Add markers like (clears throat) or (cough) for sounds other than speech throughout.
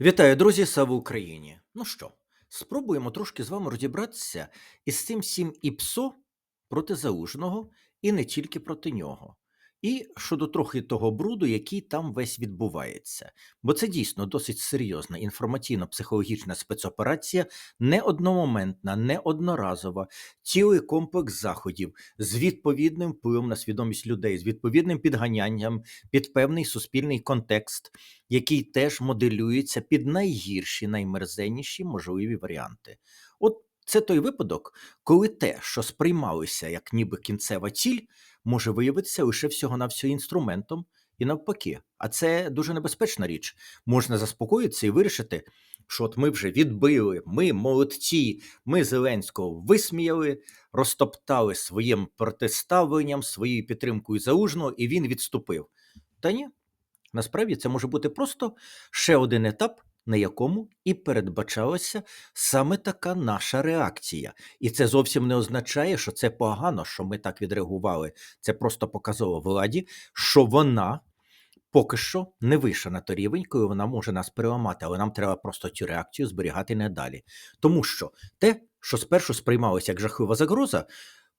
Вітаю, друзі! Слава Україні! Ну що, спробуємо трошки з вами розібратися із цим всім ІПСО проти Залужного і не тільки проти нього. І щодо трохи того бруду, який там весь відбувається. Бо це дійсно досить серйозна інформаційно-психологічна спецоперація, не одномоментна, не одноразова, цілий комплекс заходів з відповідним впливом на свідомість людей, з відповідним підганянням під певний суспільний контекст, який теж моделюється під найгірші, наймерзенніші можливі варіанти. Це той випадок, коли те, що сприймалося як ніби кінцева ціль, може виявитися лише всього-навсього інструментом і навпаки. А це дуже небезпечна річ. Можна заспокоїтися і вирішити, що от ми вже відбили, ми молодці, ми Зеленського висміяли, розтоптали своїм протиставленням, своєю підтримкою залужного, і він відступив. Та ні, Насправді це може бути просто ще один етап, на якому і передбачалася саме така наша реакція. І це зовсім не означає, що це погано, що ми так відреагували. Це просто показало владі, що вона поки що не вийшла на той рівень, коли вона може нас переламати, але нам треба просто цю реакцію зберігати надалі. Тому що те, що спершу сприймалося як жахлива загроза,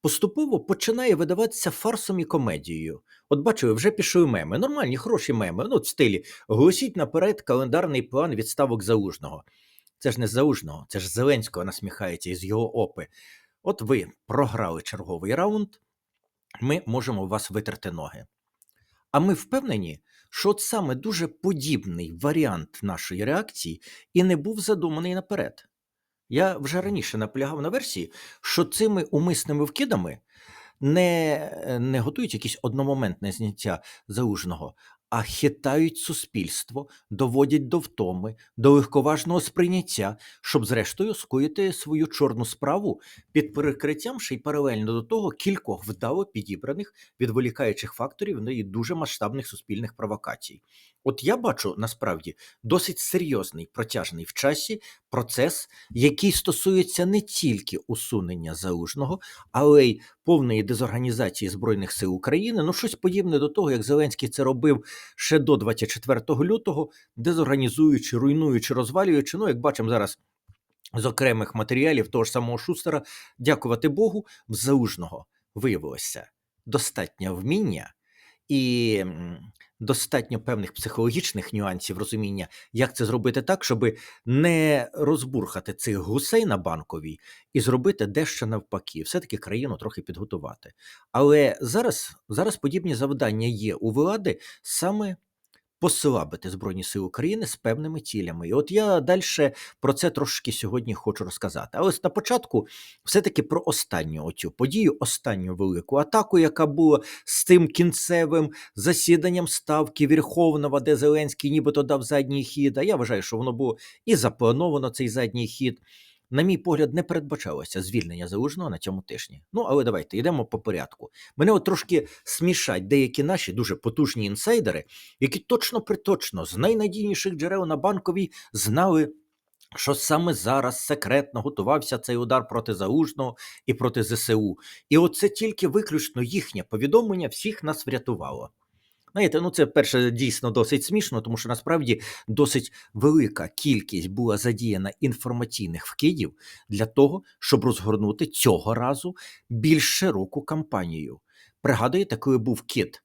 поступово починає видаватися фарсом і комедією. От бачили, вже пішли меми, нормальні, хороші меми. Ну, в стилі оголосіть наперед календарний план відставок залужного. Це ж не залужного, це ж Зеленського насміхається із його опи. От ви програли черговий раунд, ми можемо вас витерти ноги. А ми впевнені, що от саме дуже подібний варіант нашої реакції і не був задуманий наперед. Я вже раніше наполягав на версії, що цими умисними вкидами не, не готують якісь одномоментне зняття залужного, а хитають суспільство, доводять до втоми, до легковажного сприйняття, щоб зрештою скоїти свою чорну справу під перекриттям ще й паралельно до того кількох вдало підібраних відволікаючих факторів і дуже масштабних суспільних провокацій. От я бачу насправді досить серйозний протяжний в часі процес, який стосується не тільки усунення залужного, але й повної дезорганізації Збройних сил України. Ну, щось подібне до того, як Зеленський це робив ще до 24 лютого, дезорганізуючи, руйнуючи, розвалюючи. Ну, як бачимо зараз. З окремих матеріалів того ж самого Шустера, дякувати Богу, в залужного виявилося достатньо вміння і достатньо певних психологічних нюансів розуміння, як це зробити так, щоб не розбурхати цих гусей на банковій і зробити дещо навпаки, все-таки країну трохи підготувати. Але зараз, зараз подібні завдання є у влади саме. Послабити Збройні Сили України з певними цілями. І от я далі про це трошки сьогодні хочу розказати. Але на початку все-таки про останню оцю подію, останню велику атаку, яка була з тим кінцевим засіданням ставки Верховного, де Зеленський нібито дав задній хід. А я вважаю, що воно було і заплановано цей задній хід. На мій погляд, не передбачалося звільнення залужного на цьому тижні. Ну, але давайте йдемо по порядку. Мене от трошки смішать деякі наші дуже потужні інсайдери, які точно приточно з найнадійніших джерел на банковій знали. Що саме зараз секретно готувався цей удар проти Залужного і проти ЗСУ. І оце тільки виключно їхнє повідомлення всіх нас врятувало. Знаєте, ну це перше дійсно досить смішно, тому що насправді досить велика кількість була задіяна інформаційних вкидів для того, щоб розгорнути цього разу більш широку кампанію. Пригадуєте, коли був кіт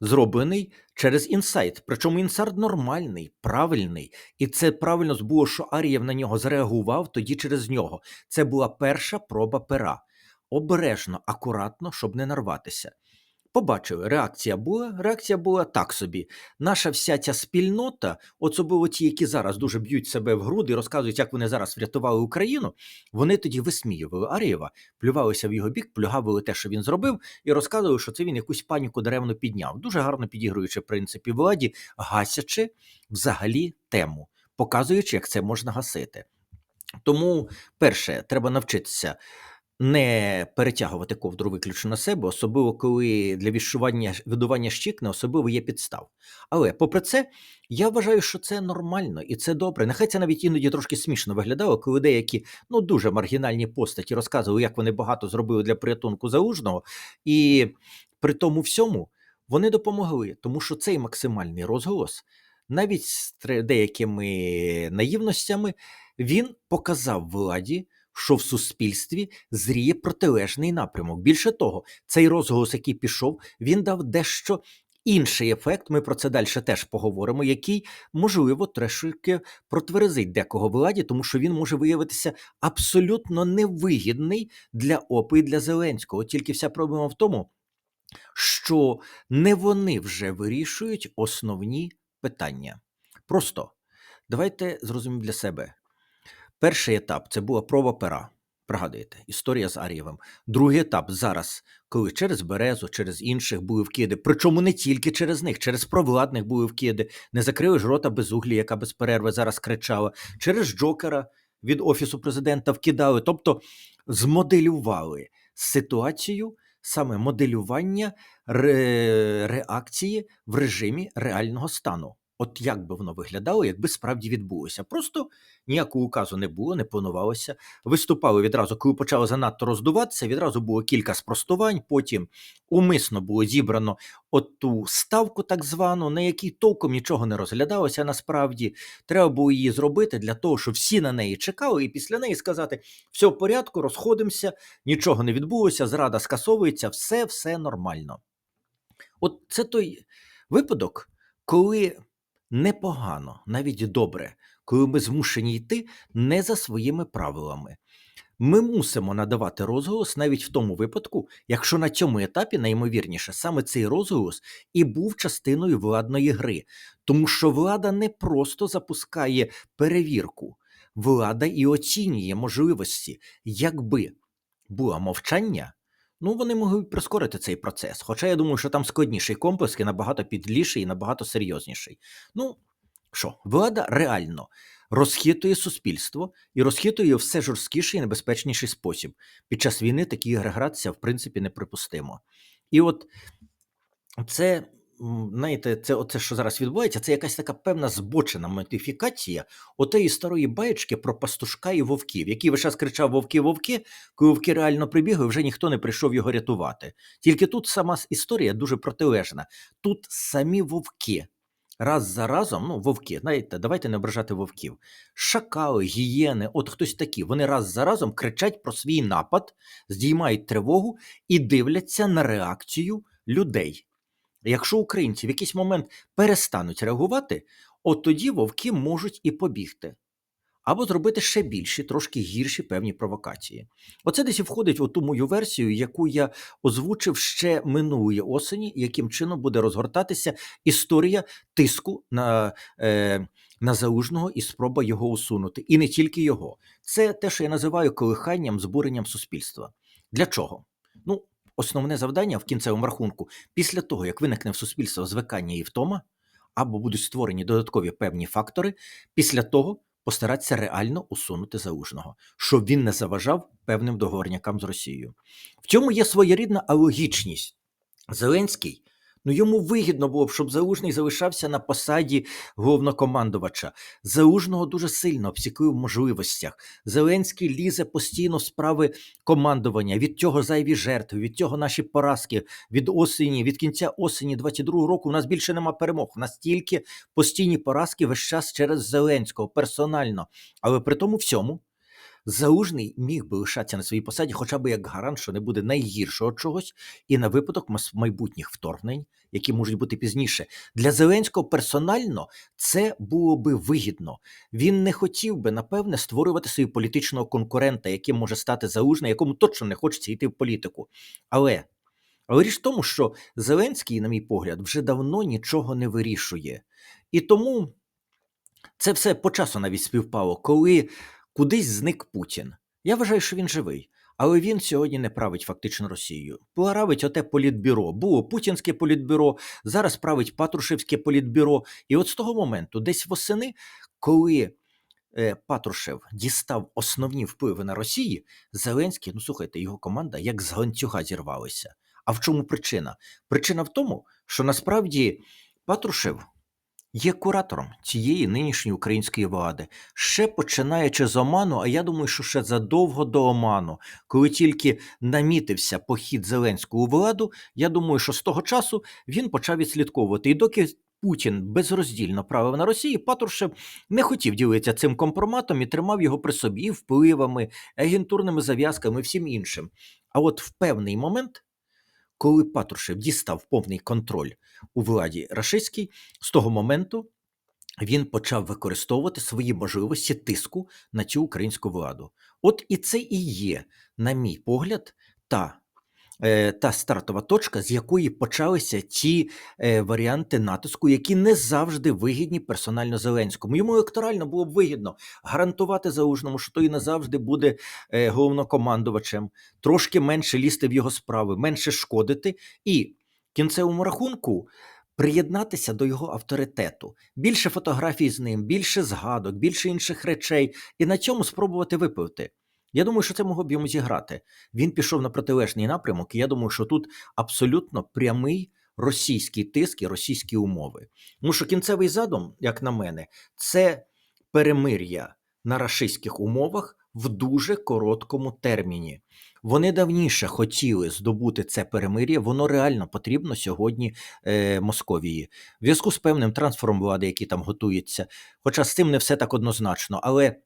зроблений через інсайт. Причому інсайт нормальний, правильний, і це правильно було, що Арієв на нього зреагував тоді через нього. Це була перша проба пера. Обережно, акуратно, щоб не нарватися. Побачили, реакція була. Реакція була так собі. Наша вся ця спільнота, особливо ті, які зараз дуже б'ють себе в груди, і розказують, як вони зараз врятували Україну. Вони тоді висміювали Арієва, плювалися в його бік, плюгавили те, що він зробив, і розказували, що це він якусь паніку деревну підняв. Дуже гарно підігруючи принципі владі, гасячи взагалі тему, показуючи, як це можна гасити. Тому, перше, треба навчитися не перетягувати ковдру виключно на себе, особливо коли для відшування видування щік не особливо є підстав. Але попри це, я вважаю, що це нормально і це добре. Нехай це навіть іноді трошки смішно виглядало, коли деякі ну дуже маргінальні постаті розказували, як вони багато зробили для порятунку залужного, і при тому всьому вони допомогли, тому що цей максимальний розголос навіть з деякими наївностями, він показав владі, що в суспільстві зріє протилежний напрямок. Більше того, цей розголос, який пішов, він дав дещо інший ефект. Ми про це далі теж поговоримо, який можливо трошки протверезить декого владі, тому що він може виявитися абсолютно невигідний для ОПИ і для Зеленського. Тільки вся проблема в тому, що не вони вже вирішують основні питання. Просто давайте зрозумімо для себе. Перший етап це була проба пера. Пригадуєте, історія з Ар'євим. Другий етап зараз, коли через Березу, через інших були вкиди, причому не тільки через них, через провладних були вкиди. Не закрили ж рота безуглі, яка без перерви зараз кричала, через Джокера від Офісу президента вкидали. Тобто змоделювали ситуацію, саме моделювання ре- реакції в режимі реального стану. От як би воно виглядало, якби справді відбулося. Просто ніякого указу не було, не планувалося. Виступали відразу, коли почало занадто роздуватися, відразу було кілька спростувань. Потім умисно було зібрано оту ставку, так звану, на якій толком нічого не розглядалося. Насправді треба було її зробити для того, щоб всі на неї чекали, і після неї сказати: все в порядку, розходимося, нічого не відбулося, зрада скасовується, все, все нормально. От це той випадок, коли непогано, навіть добре, коли ми змушені йти не за своїми правилами. Ми мусимо надавати розголос навіть в тому випадку, якщо на цьому етапі найімовірніше саме цей розголос і був частиною владної гри, тому що влада не просто запускає перевірку, влада і оцінює можливості, якби було мовчання. Ну, вони могли б прискорити цей процес. Хоча я думаю, що там складніший комплекс і набагато підліший і набагато серйозніший. Ну, що, влада реально розхитує суспільство і розхитує все жорсткіший і небезпечніший спосіб. Під час війни такі агрегація, в принципі, неприпустимо. І от це, знаєте, це оце, що зараз відбувається, це якась така певна збочена модифікація отеї старої баєчки про пастушка і вовків, який весь час кричав вовки, вовки, коли вовки реально прибігли, вже ніхто не прийшов його рятувати. Тільки тут сама історія дуже протилежна. Тут самі вовки. Раз за разом, ну, вовки, знаєте, давайте не ображати вовків. Шакали, гієни, от хтось такі, вони раз за разом кричать про свій напад, здіймають тривогу і дивляться на реакцію людей. Якщо українці в якийсь момент перестануть реагувати, от тоді вовки можуть і побігти. Або зробити ще більші, трошки гірші певні провокації. Оце десь і входить у ту мою версію, яку я озвучив ще минулої осені, яким чином буде розгортатися історія тиску на, е, на залужного і спроба його усунути. І не тільки його. Це те, що я називаю колиханням, збуренням суспільства. Для чого? Ну, основне завдання в кінцевому рахунку, після того, як виникне в суспільство звикання і втома, або будуть створені додаткові певні фактори, після того постаратися реально усунути залужного, щоб він не заважав певним договорнякам з Росією. В цьому є своєрідна алогічність. Зеленський. Ну, йому вигідно було б, щоб Залужний залишався на посаді головнокомандувача. Залужного дуже сильно обсікли в можливостях. Зеленський лізе постійно справи командування. Від цього зайві жертви, від цього наші поразки. Від осені, від кінця осені 22-го року у нас більше нема перемог. У нас тільки постійні поразки весь час через Зеленського персонально. Але при тому всьому Залужний міг би лишатися на своїй посаді, хоча б як гарант, що не буде найгіршого чогось, і на випадок майбутніх вторгнень, які можуть бути пізніше. Для Зеленського персонально це було би вигідно. Він не хотів би, напевне, створювати собі політичного конкурента, яким може стати Залужний, якому точно не хочеться йти в політику. Але, але річ в тому, що Зеленський, на мій погляд, вже давно нічого не вирішує. І тому це все по часу навіть співпало, коли кудись зник Путін. Я вважаю, що він живий. Але він сьогодні не править фактично Росією. Править оте політбюро. Було путінське політбюро, зараз править Патрушевське політбюро. І от з того моменту, десь восени, коли е, Патрушев дістав основні впливи на Росії, Зеленський, ну слухайте, його команда як з ланцюга зірвалися. А в чому причина? Причина в тому, що насправді Патрушев є куратором цієї нинішньої української влади, ще починаючи з Оману, а я думаю, що ще задовго до Оману, коли тільки намітився похід Зеленського у владу, я думаю, що з того часу він почав відслідковувати. І доки Путін безроздільно правив на Росії, Патрушев не хотів ділитися цим компроматом і тримав його при собі впливами, агентурними зав'язками, всім іншим. А от в певний момент, коли Патрушев дістав повний контроль у владі рашистській, з того моменту він почав використовувати свої можливості тиску на цю українську владу. От і це і є, на мій погляд, та, та стартова точка, з якої почалися ті е, варіанти натиску, які не завжди вигідні персонально Зеленському. Йому електорально було б вигідно гарантувати залужному, що той не завжди буде е, головнокомандувачем, трошки менше лізти в його справи, менше шкодити, і кінцевому рахунку приєднатися до його авторитету, більше фотографій з ним, більше згадок, більше інших речей, і на цьому спробувати випивти. Я думаю, що це могло б йому зіграти. Він пішов на протилежний напрямок, і я думаю, що тут абсолютно прямий російський тиск і російські умови. Тому що кінцевий задум, як на мене, це перемир'я на рашистських умовах в дуже короткому терміні. Вони давніше хотіли здобути це перемир'я, воно реально потрібно сьогодні е, Московії. В зв'язку з певним трансфером влади, який там готується. Хоча з цим не все так однозначно, але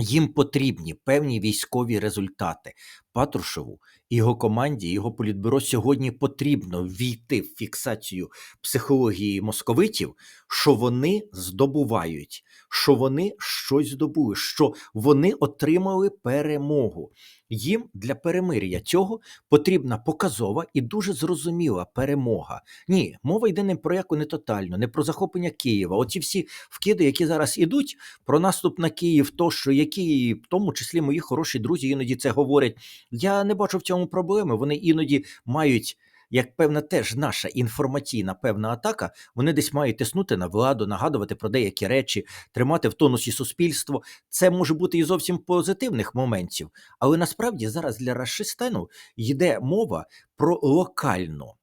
їм потрібні певні військові результати. Патрушеву і його команді, його політбюро сьогодні потрібно війти в фіксацію психології московитів, що вони здобувають, що вони щось здобули, що вони отримали перемогу. Їм для перемир'я цього потрібна показова і дуже зрозуміла перемога. Ні, мова йде не про яку не тотальну, не про захоплення Києва. Оці всі вкиди, які зараз ідуть про наступ на Київ, то що які, в тому числі мої хороші друзі, іноді це говорять. Я не бачу в цьому проблеми. Вони іноді мають. Як певна теж наша інформаційна певна атака, вони десь мають тиснути на владу, нагадувати про деякі речі, тримати в тонусі суспільство. Це може бути і зовсім позитивних моментів, але насправді зараз для Рашистану йде мова про локальну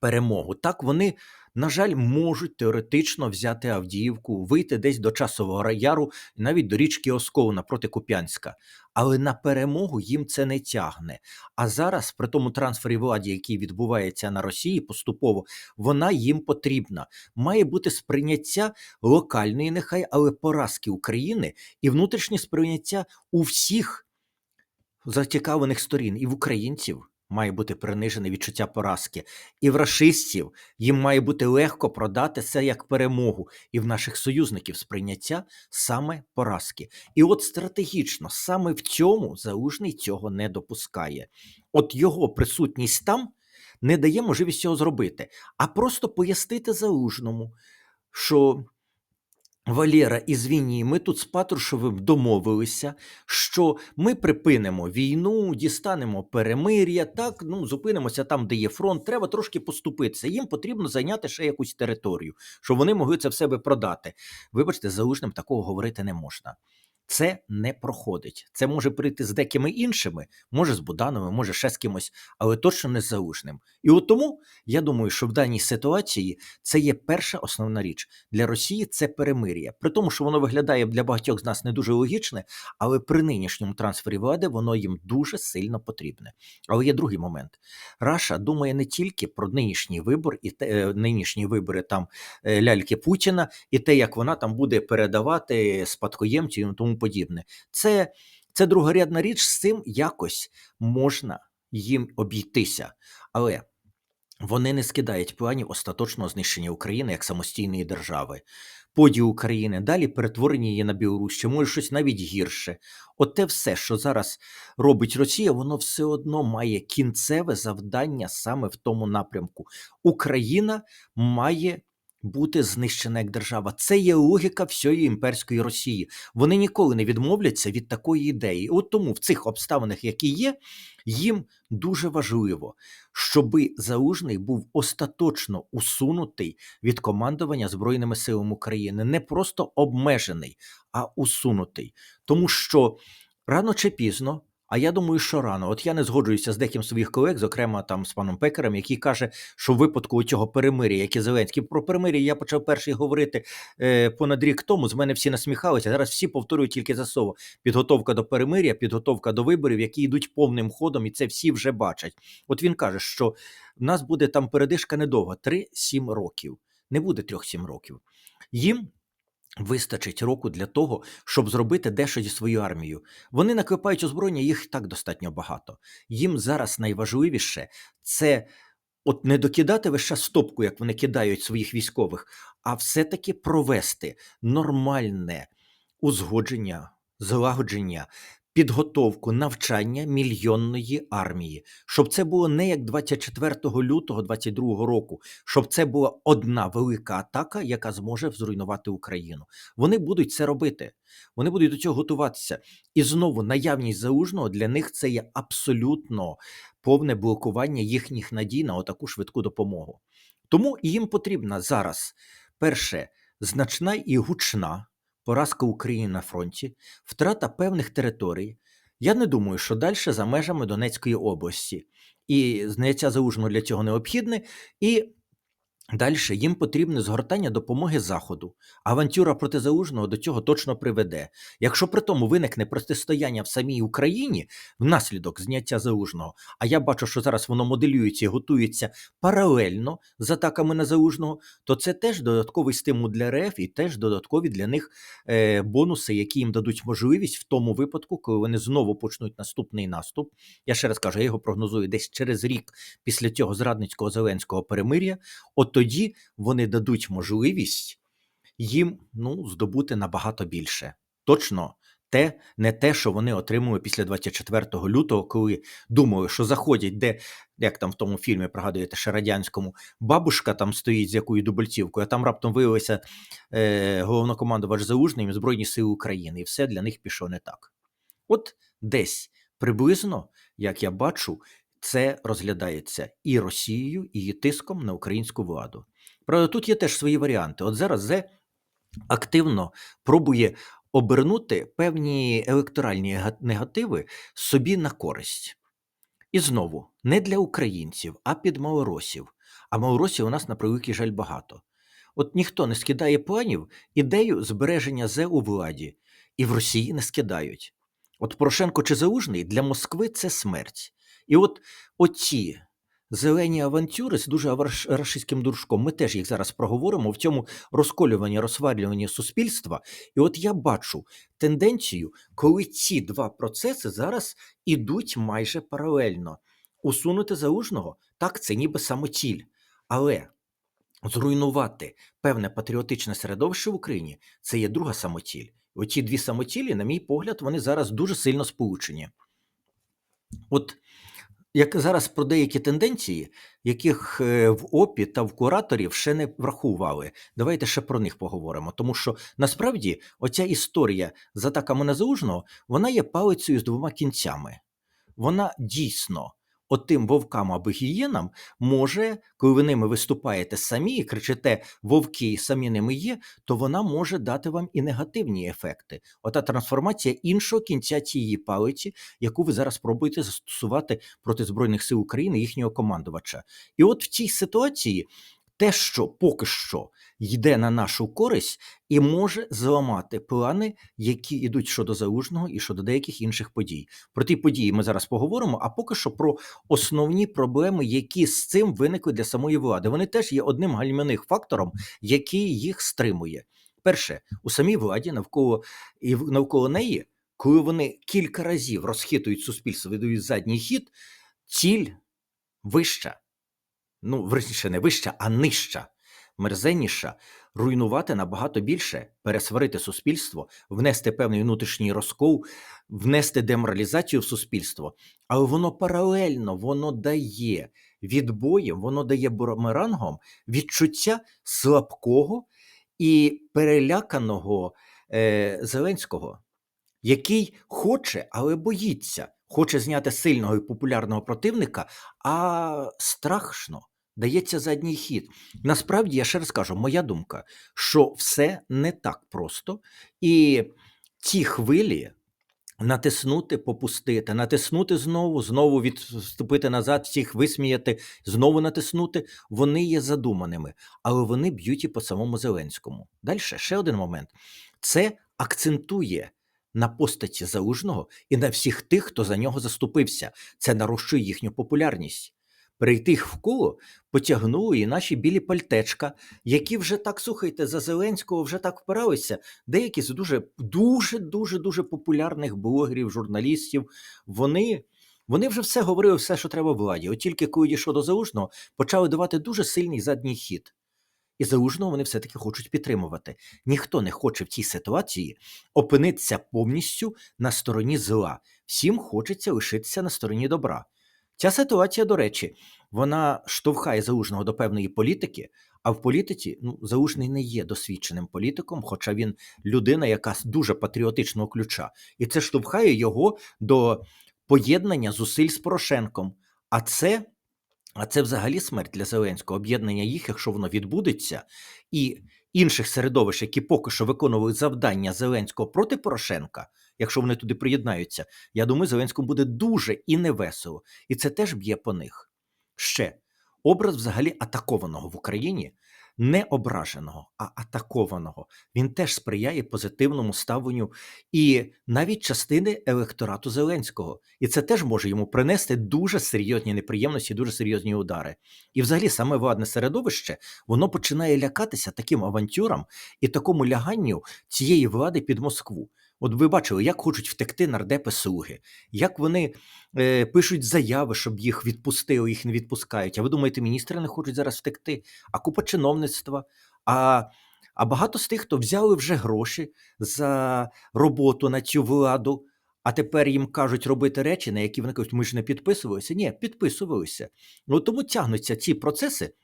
перемогу. Так вони, на жаль, можуть теоретично взяти Авдіївку, вийти десь до часового яру, навіть до річки Осков напроти Куп'янська. Але на перемогу їм це не тягне. А зараз, при тому трансфері владі, який відбувається на Росії, поступово вона їм потрібна. Має бути сприйняття локальної, нехай, але поразки України і внутрішнє сприйняття у всіх зацікавлених сторін, і в українців. Має бути принижене відчуття поразки, і в рашистів їм має бути легко продати це як перемогу, і в наших союзників сприйняття саме поразки. І от стратегічно саме в цьому залужний цього не допускає. От його присутність там не дає можливість цього зробити, а просто пояснити залужному, що. Валєра ізвіні, ми тут з Патрушевим домовилися, що ми припинимо війну, дістанемо перемир'я, так ну зупинимося там, де є фронт. Треба трошки поступитися. Їм потрібно зайняти ще якусь територію, щоб вони могли це в себе продати. Вибачте, залужним такого говорити не можна. Це не проходить. Це може прийти з декими іншими, може з Будановим, може ще з кимось, але точно не з залужним. І от тому я думаю, що в даній ситуації це є перша основна річ для Росії. Це перемир'я. При тому, що воно виглядає для багатьох з нас не дуже логічне, але при нинішньому трансфері влади воно їм дуже сильно потрібне. Але є другий момент: Раша думає не тільки про нинішній вибор і те, е, нинішні вибори там е, ляльки Путіна, і те, як вона там буде передавати спадкоємців тому подібне. Це, Це другорядна річ, з цим якось можна їм обійтися. Але вони не скидають планів остаточного знищення України як самостійної держави. Поділ України, далі перетворення її на Білорусь, чи може щось навіть гірше. От те все, що зараз робить Росія, воно все одно має кінцеве завдання саме в тому напрямку. Україна має бути знищена як держава. Це є логіка всієї імперської Росії. Вони ніколи не відмовляться від такої ідеї. От тому в цих обставинах, які є, їм дуже важливо, щоби залужний був остаточно усунутий від командування Збройними силами України, не просто обмежений, а усунутий. Тому що рано чи пізно. А я думаю, що рано. От я не згоджуюся з деким своїх колег, зокрема там з паном Пекером, який каже, що в випадку цього перемир'я, яке Зеленський про перемир'я, я почав перший говорити е, понад рік тому. З мене всі насміхалися. Зараз всі повторюють тільки за слово. Підготовка до перемир'я, підготовка до виборів, які йдуть повним ходом, і це всі вже бачать. От він каже, що в нас буде там передишка недовго 3-7 років. не буде 3-7 років. Їм вистачить року для того, щоб зробити дещо зі своєю армією. Вони накопають озброєння, їх так достатньо багато. Їм зараз найважливіше це от не докидати лише стопку, як вони кидають своїх військових, а все-таки провести нормальне узгодження, злагодження, підготовку, навчання мільйонної армії, щоб це було не як 24 лютого 22 року, щоб це була одна велика атака, яка зможе зруйнувати Україну. Вони будуть це робити. Вони будуть до цього готуватися. І знову наявність залужного для них це є абсолютно повне блокування їхніх надій на отаку швидку допомогу. Тому їм потрібна зараз перше значна і гучна поразка України на фронті, втрата певних територій. Я не думаю, що далі за межами Донецької області. І зняття залужного для цього необхідне. І далі їм потрібне згортання допомоги Заходу. Авантюра проти залужного до цього точно приведе. Якщо при тому виникне протистояння в самій Україні внаслідок зняття залужного, а я бачу, що зараз воно моделюється і готується паралельно з атаками на залужного, то це теж додатковий стимул для РФ і теж додаткові для них е, бонуси, які їм дадуть можливість в тому випадку, коли вони знову почнуть наступний наступ. Я ще раз кажу, я його прогнозую десь через рік після цього зрадницького зеленського перемир'я. От тоді вони дадуть можливість їм ну, здобути набагато більше. Точно. Те, не те, що вони отримують після 24 лютого, коли думали, що заходять, де, як там в тому фільмі пригадуєте, ще радянському, бабушка там стоїть з якою дубальцівкою, а там раптом виявився е, головнокомандувач Залужний Збройні Сили України, і все для них пішло не так. От десь приблизно, як я бачу, це розглядається і Росією, і її тиском на українську владу. Правда, тут є теж свої варіанти. От зараз Зе активно пробує обернути певні електоральні негативи собі на користь. І знову не для українців, а під малоросів. А малоросів у нас на превеликий жаль багато. От ніхто не скидає планів ідею збереження зе у владі, і в Росії не скидають. От Порошенко чи Залужний для Москви це смерть. І от оці зелені авантюри з дуже рашистським дуршком, ми теж їх зараз проговоримо в цьому розколюванні, розсварлюванні суспільства. І от я бачу тенденцію, коли ці два процеси зараз ідуть майже паралельно. Усунути залужного так, це ніби самоціль, але зруйнувати певне патріотичне середовище в Україні це є друга самоціль. Оці дві самоцілі, на мій погляд, вони зараз дуже сильно сполучені. От як зараз про деякі тенденції, яких е, в ОПІ та в кураторів ще не врахували. Давайте ще про них поговоримо. Тому що насправді оця історія з атаками на Залужного, вона є палицею з двома кінцями. Вона дійсно отим вовкам або гієнам може, коли ви ними виступаєте самі і кричите вовки самі ними є, то вона може дати вам і негативні ефекти. Ота трансформація іншого кінця цієї палиці, яку ви зараз пробуєте застосувати проти Збройних сил України, їхнього командувача. І от в цій ситуації те, що поки що йде на нашу користь, і може зламати плани, які йдуть щодо залужного і щодо деяких інших подій. Про ті події ми зараз поговоримо. А поки що про основні проблеми, які з цим виникли для самої влади. Вони теж є одним гальмяних фактором, який їх стримує. Перше, у самій владі навколо і навколо неї, коли вони кілька разів розхитують суспільство, видають задній хід, ціль вища. Ну, верніше, не вища, а нижча, мерзенніша, руйнувати набагато більше, пересварити суспільство, внести певний внутрішній розкол, внести деморалізацію в суспільство. Але воно паралельно воно дає відбоєм, воно дає бурамерангом відчуття слабкого і переляканого е, Зеленського, який хоче, але боїться. Хоче зняти сильного і популярного противника, а страшно дається задній хід. Насправді, я ще раз кажу, моя думка, що все не так просто, і ці хвилі натиснути, попустити, натиснути знову, знову відступити назад, всіх висміяти, знову натиснути, вони є задуманими, але вони б'ють і по самому Зеленському. Далі ще один момент: це акцентує. На постаті залужного і на всіх тих, хто за нього заступився, це нарощує їхню популярність. Перейти їх в коло потягнули і наші білі пальтечка, які вже так слухайте, за Зеленського вже так впиралися. Деякі з дуже дуже дуже дуже популярних блогерів, журналістів. Вони. Вони вже все говорили, все, що треба владі. От тільки коли дійшло до Залужного, почали давати дуже сильний задній хід. І Залужного вони все-таки хочуть підтримувати. Ніхто не хоче в цій ситуації опинитися повністю на стороні зла. Всім хочеться лишитися на стороні добра. Ця ситуація, до речі, вона штовхає Залужного до певної політики, а в політиці ну, Залужний не є досвідченим політиком, хоча він людина, яка з дуже патріотичного ключа. І це штовхає його до поєднання зусиль з Порошенком. А це а це взагалі смерть для Зеленського, об'єднання їх, якщо воно відбудеться, і інших середовищ, які поки що виконували завдання Зеленського проти Порошенка, якщо вони туди приєднаються, я думаю, Зеленському буде дуже і невесело. І це теж б'є по них. Ще образ взагалі атакованого в Україні, не ображеного, а атакованого. Він теж сприяє позитивному ставленню і навіть частини електорату Зеленського. І це теж може йому принести дуже серйозні неприємності, дуже серйозні удари. І, взагалі, саме владне середовище воно починає лякатися таким авантюрам і такому ляганню цієї влади під Москву. От ви бачили, як хочуть втекти нардепи слуги, як вони е, пишуть заяви, щоб їх відпустили, їх не відпускають. А ви думаєте, міністри не хочуть зараз втекти? А купа чиновництва. А а багато з тих, хто взяли вже гроші за роботу на цю владу, а тепер їм кажуть робити речі, на які вони кажуть, ми ж не підписувалися. Ні, підписувалися. Ну тому тягнуться ці процеси,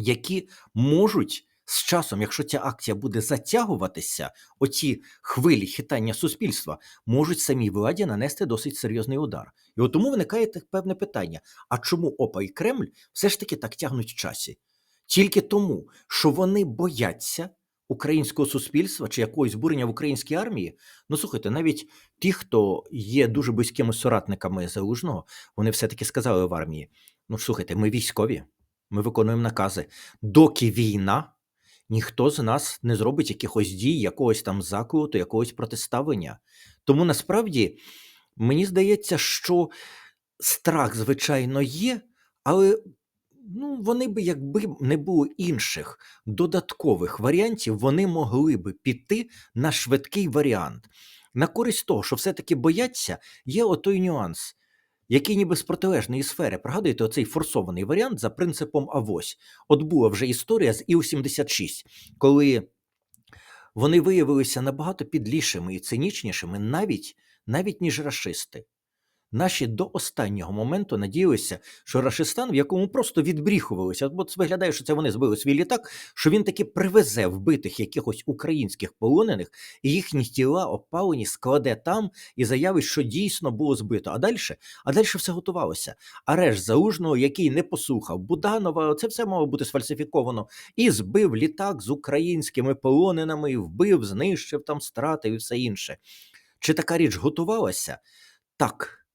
які можуть з часом, якщо ця акція буде затягуватися, оці хвилі хитання суспільства можуть самій владі нанести досить серйозний удар. І от тому виникає певне питання: а чому ОПА і Кремль все ж таки так тягнуть в часі? Тільки тому, що вони бояться українського суспільства чи якогось бурення в українській армії. Ну слухайте, навіть ті, хто є дуже близькими соратниками залужного, вони все-таки сказали в армії: ну слухайте, ми військові, ми виконуємо накази. Доки війна ніхто з нас не зробить якихось дій, якогось там заколоту, якогось протиставлення. Тому насправді мені здається, що страх, звичайно, є, але ну, вони би, якби не було інших додаткових варіантів, вони могли би піти на швидкий варіант. На користь того, що все-таки бояться, є отой нюанс який ніби з протилежної сфери. Пригадуєте, оцей форсований варіант за принципом авось. От була вже історія з Іл-76, коли вони виявилися набагато підлішими і цинічнішими, навіть навіть ніж расисти. Наші до останнього моменту надіялися, що Рашистан, в якому просто відбріхувалися, бо виглядає, що це вони збили свій літак, що він таки привезе вбитих якихось українських полонених, і їхні тіла опалені, складе там і заявить, що дійсно було збито. А далі а далі все готувалося. Арешт залужного, який не послухав Буданова, це все мало бути сфальсифіковано, і збив літак з українськими полоненими, і вбив, знищив там страти і все інше. Чи така річ готувалася? Так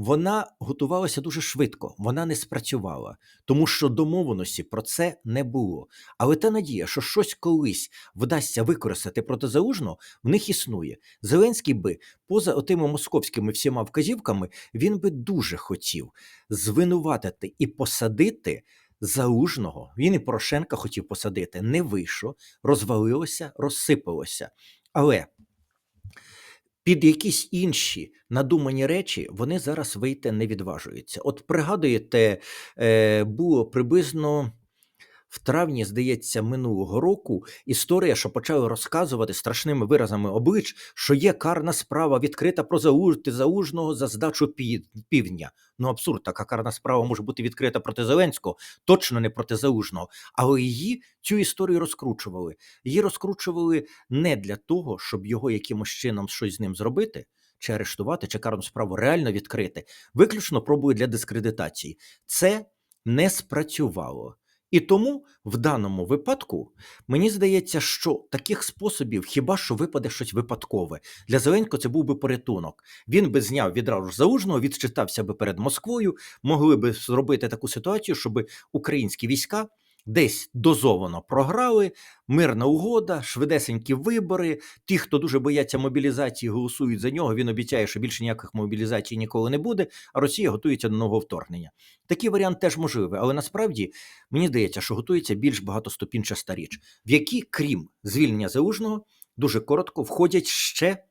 вона готувалася дуже швидко, вона не спрацювала, тому що домовленості про це не було. Але та надія, що щось колись вдасться використати проти залужного, в них існує. Зеленський би, поза отими московськими всіма вказівками, він би дуже хотів звинуватити і посадити. Залужного він і Порошенка хотів посадити, не вийшло, розвалилося, розсипалося. Але під якісь інші надумані речі вони зараз вийти не відважуються. От пригадуєте, е, було приблизно в травні, здається, минулого року історія, що почали розказувати страшними виразами облич, що є карна справа відкрита про заужти заужного за здачу півдня. Ну абсурд, така карна справа може бути відкрита проти Зеленського, точно не проти заужного. Але її цю історію розкручували. Її розкручували не для того, щоб його якимось чином щось з ним зробити. Чи арештувати, чи карну справу реально відкрити, виключно пробують для дискредитації. Це не спрацювало. І тому в даному випадку мені здається, що таких способів хіба що випаде щось випадкове. Для Зеленського це був би порятунок. Він би зняв відразу ж заужного, відчитався би перед Москвою, могли би зробити таку ситуацію, щоб українські війська десь дозовано програли, мирна угода, швидесенькі вибори. Ті, хто дуже бояться мобілізації, голосують за нього. Він обіцяє, що більше ніяких мобілізацій ніколи не буде, а Росія готується до нового вторгнення. Такий варіант теж можливий, але насправді мені здається, що готується більш багатоступінчаста річ, в якій, крім звільнення залужного, дуже коротко входять ще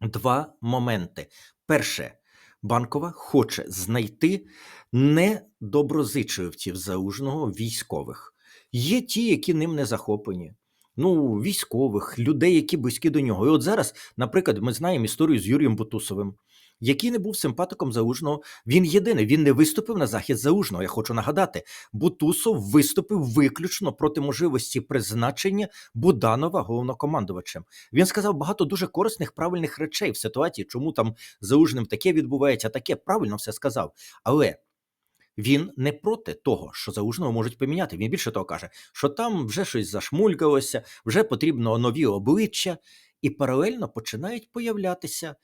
два моменти. Перше, Банкова хоче знайти недоброзичливців заужного військових. Є ті, які ним не захоплені. Ну, військових, людей, які близькі до нього. І от зараз, наприклад, ми знаємо історію з Юрієм Бутусовим, який не був симпатиком Залужного. Він єдиний, він не виступив на захід Залужного. Я хочу нагадати, Бутусов виступив виключно проти можливості призначення Буданова головнокомандувачем. Він сказав багато дуже корисних, правильних речей в ситуації, чому там Залужним таке відбувається, таке правильно все сказав. Але він не проти того, що залужного можуть поміняти. Він більше того каже, що там вже щось зашмулькалося, вже потрібно нові обличчя, і паралельно починають появлятися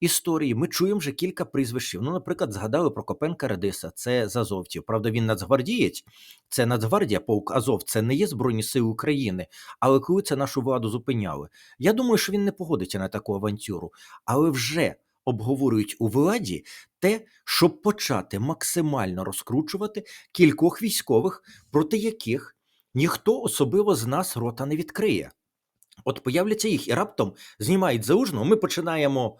історії. Ми чуємо вже кілька прізвищів. Ну, наприклад, згадали про Копенка Редиса, це з Азовців. Правда, він нацгвардієць, це Нацгвардія, полк Азов, це не є Збройні Сили України. Але коли це нашу владу зупиняли, я думаю, що він не погодиться на таку авантюру, але вже обговорюють у владі те, щоб почати максимально розкручувати кількох військових, проти яких ніхто особливо з нас рота не відкриє. От появляться їх і раптом знімають заужно. Ми починаємо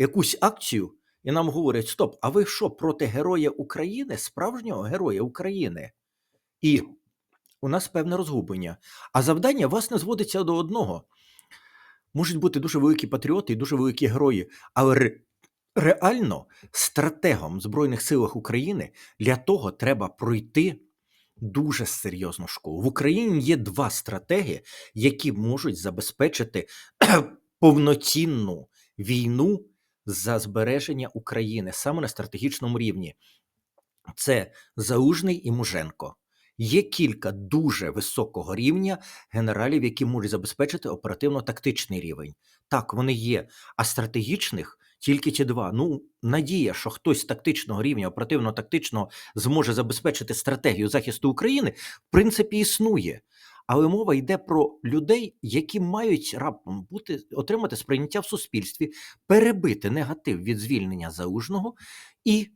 якусь акцію, і нам говорять: Стоп, а ви що проти героя України, справжнього героя України? І у нас певне розгублення. А завдання власне зводиться до одного. Можуть бути дуже великі патріоти і дуже великі герої, але ре- реально стратегом Збройних силах України для того треба пройти дуже серйозну школу. В Україні є два стратеги, які можуть забезпечити (clears throat) повноцінну війну за збереження України саме на стратегічному рівні. Це Заужний і Муженко. Є кілька дуже високого рівня генералів, які можуть забезпечити оперативно-тактичний рівень. Так, вони є, а стратегічних тільки ті два. Ну, надія, що хтось з тактичного рівня, оперативно-тактичного, зможе забезпечити стратегію захисту України, в принципі, існує. Але мова йде про людей, які мають раптом бути отримати сприйняття в суспільстві, перебити негатив від звільнення залужного і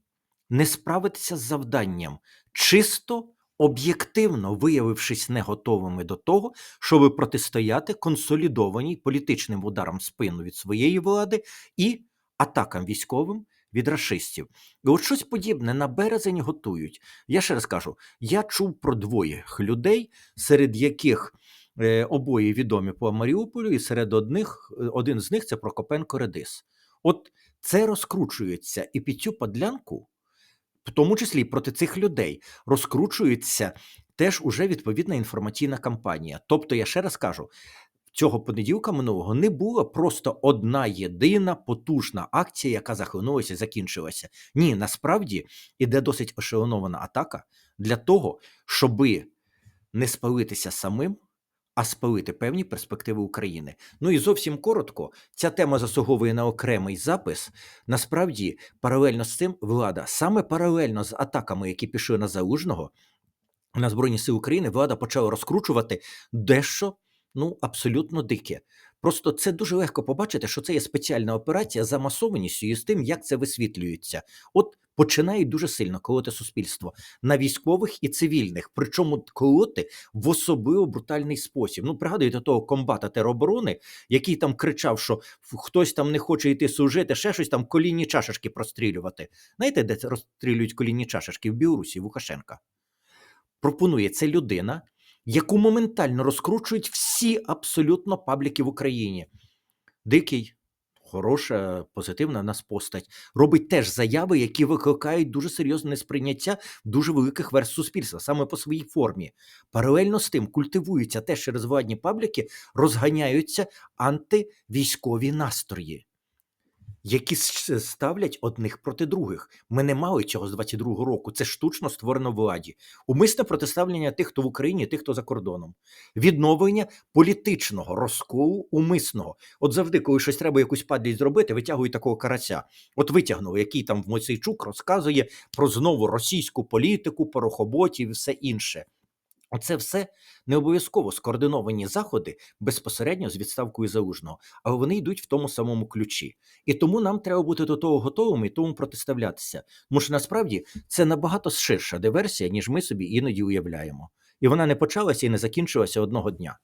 не справитися з завданням, чисто об'єктивно виявившись не готовими до того, щоб протистояти консолідованій політичним ударам спину від своєї влади і атакам військовим від рашистів. І от щось подібне на березень готують. Я ще раз кажу: я чув про двоє людей, серед яких е, обоє відомі по Маріуполю, і серед одних один з них це Прокопенко Редис. От це розкручується і під цю подлянку, в тому числі проти цих людей, розкручується теж уже відповідна інформаційна кампанія. Тобто, я ще раз кажу. Цього понеділка минулого не було просто одна єдина потужна акція, яка захлинулася закінчилася. Ні, насправді іде досить ошелонована атака для того, щоби не спалитися самим, а спалити певні перспективи України. Ну і зовсім коротко, ця тема заслуговує на окремий запис. Насправді, паралельно з цим влада, саме паралельно з атаками, які пішли на залужного, на Збройні Сили України, влада почала розкручувати дещо ну абсолютно дике. Просто це дуже легко побачити, що це є спеціальна операція за масованістю і з тим, як це висвітлюється. От починають дуже сильно колоти суспільство на військових і цивільних, причому колоти в особливо брутальний спосіб. Ну, пригадуєте того комбата тероборони, який там кричав, що хтось там не хоче йти служити, ще щось там колінні чашечки прострілювати. Знаєте, де розстрілюють колінні чашечки? В Білорусі, Лукашенка. Пропонує це людина, яку моментально розкручують всі абсолютно пабліки в Україні. Дикий, хороша, позитивна нас постать, робить теж заяви, які викликають дуже серйозне несприйняття дуже великих верст суспільства, саме по своїй формі. Паралельно з тим культивуються теж через владні пабліки, розганяються антивійськові настрої. Які ставлять одних проти других. Ми не мали цього з 22-го року. Це штучно створено владі. Умисне протиставлення тих, хто в Україні, тих, хто за кордоном. Відновлення політичного розколу умисного. От завжди, коли щось треба якусь падлість зробити, витягують такого карася. От витягнули, який там в Мойсейчук розказує про знову російську політику, порохоботів і все інше. Оце все не обов'язково скоординовані заходи безпосередньо з відставкою залужного, але вони йдуть в тому самому ключі. І тому нам треба бути до того готовими і тому протиставлятися. Тому що насправді це набагато ширша диверсія, ніж ми собі іноді уявляємо. І вона не почалася і не закінчилася одного дня.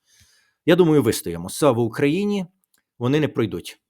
Я думаю, вистоїмо. Слава Україні! Вони не пройдуть.